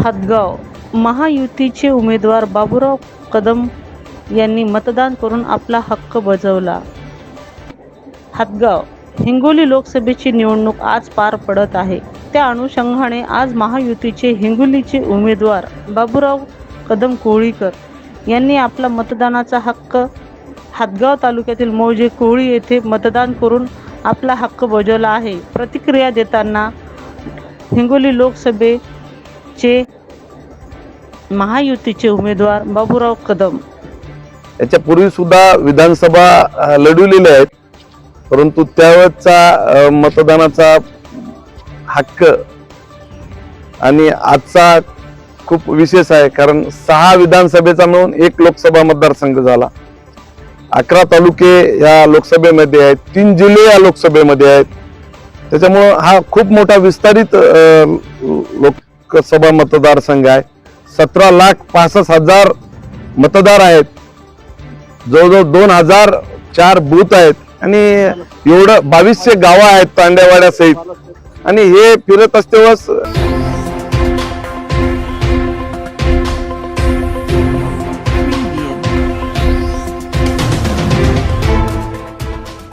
हातगाव महायुतीचे उमेदवार बाबूराव कदम यांनी मतदान करून आपला हक्क बजावला. हातगाव हिंगोली लोकसभेची निवडणूक आज पार पडत आहे. त्या अनुषंगाने आज महायुतीचे हिंगोलीचे उमेदवार बाबूराव कदम कोळीकर यांनी आपला मतदानाचा हक्क हातगाव तालुक्यातील मौजे कोळी येथे मतदान करून आपला हक्क बजावला आहे. प्रतिक्रिया देताना हिंगोली लोकसभे चे महायुतीचे उमेदवार बाबूराव कदम. याच्यापूर्वी सुद्धा विधानसभा अ, लढवलेल्या आहेत. परंतु त्यावेळेचा मतदानाचा हक्क आणि आजचा खूप विशेष आहे. कारण सहा विधानसभेचा मिळून एक लोकसभा मतदारसंघ झाला. अकरा तालुके या लोकसभेमध्ये आहेत. तीन जिल्हे या लोकसभेमध्ये आहेत. त्याच्यामुळं हा खूप मोठा विस्तारित लोक लोकसभा मतदारसंघ आहे. सतरा लाख पासष्ट हजार मतदार आहेत. जवळजवळ दोन हजार चार बूथ आहेत. आणि एवढं बावीसशे गावं आहेत तांड्यावाड्यासहित आणि हे फिरत असते